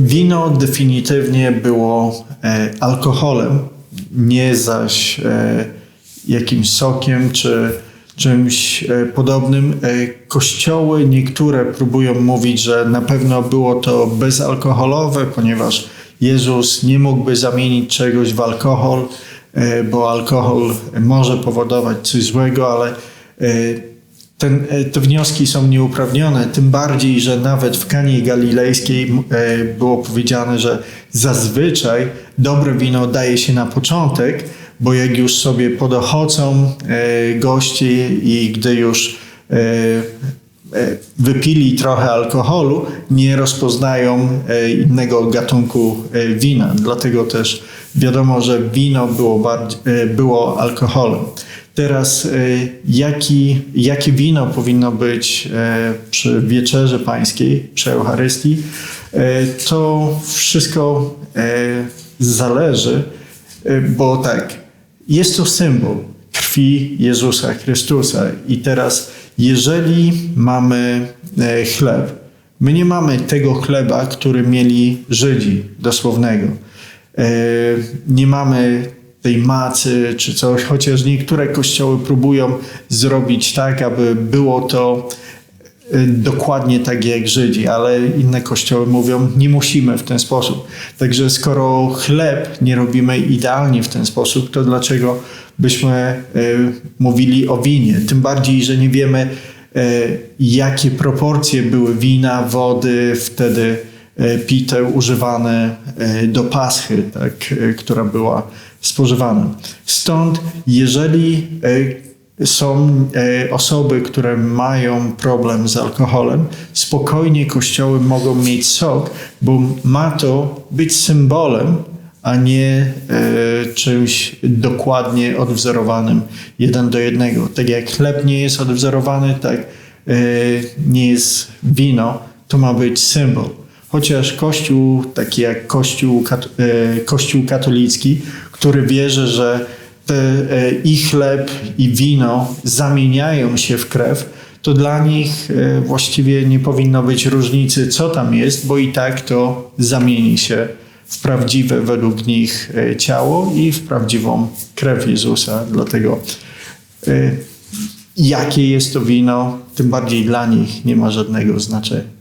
Wino definitywnie było e, alkoholem, nie zaś e, jakimś sokiem czy czymś e, podobnym. E, kościoły niektóre próbują mówić, że na pewno było to bezalkoholowe, ponieważ Jezus nie mógłby zamienić czegoś w alkohol, e, bo alkohol może powodować coś złego, ale e, ten, e, te wnioski są nieuprawnione, tym bardziej, że nawet w Kanii Galilejskiej e, było powiedziane, że zazwyczaj dobre wino daje się na początek, bo jak już sobie podochodzą e, goście i gdy już wypili trochę alkoholu, nie rozpoznają innego gatunku wina. Dlatego też wiadomo, że wino było, bardziej, było alkoholem. Teraz, e, jaki, jakie wino powinno być e, przy wieczerzy pańskiej, przy Eucharystii, e, to wszystko zależy, bo tak, jest to symbol krwi Jezusa Chrystusa. I teraz, jeżeli mamy chleb, my nie mamy tego chleba, który mieli Żydzi, dosłownego. Nie mamy tej macy czy coś, chociaż niektóre kościoły próbują zrobić tak, aby było to e, dokładnie tak jak Żydzi, ale inne kościoły mówią, nie musimy w ten sposób. Także skoro chleb nie robimy idealnie w ten sposób, to dlaczego byśmy e, mówili o winie? Tym bardziej, że nie wiemy, e, jakie proporcje były wina, wody wtedy e, pite, używane e, do paschy, tak, e, która była spożywana. Stąd, jeżeli są osoby, które mają problem z alkoholem, spokojnie kościoły mogą mieć sok, bo ma to być symbolem, a nie czymś dokładnie odwzorowanym jeden do jednego. Tak jak chleb nie jest odwzorowany, tak nie jest wino, to ma być symbol. Chociaż Kościół, taki jak Kościół, e, Kościół katolicki, który wierzy, że e, i chleb, i wino zamieniają się w krew, to dla nich e, właściwie nie powinno być różnicy, co tam jest, bo i tak to zamieni się w prawdziwe według nich ciało i w prawdziwą krew Jezusa. Dlatego jakie jest to wino, tym bardziej dla nich nie ma żadnego znaczenia.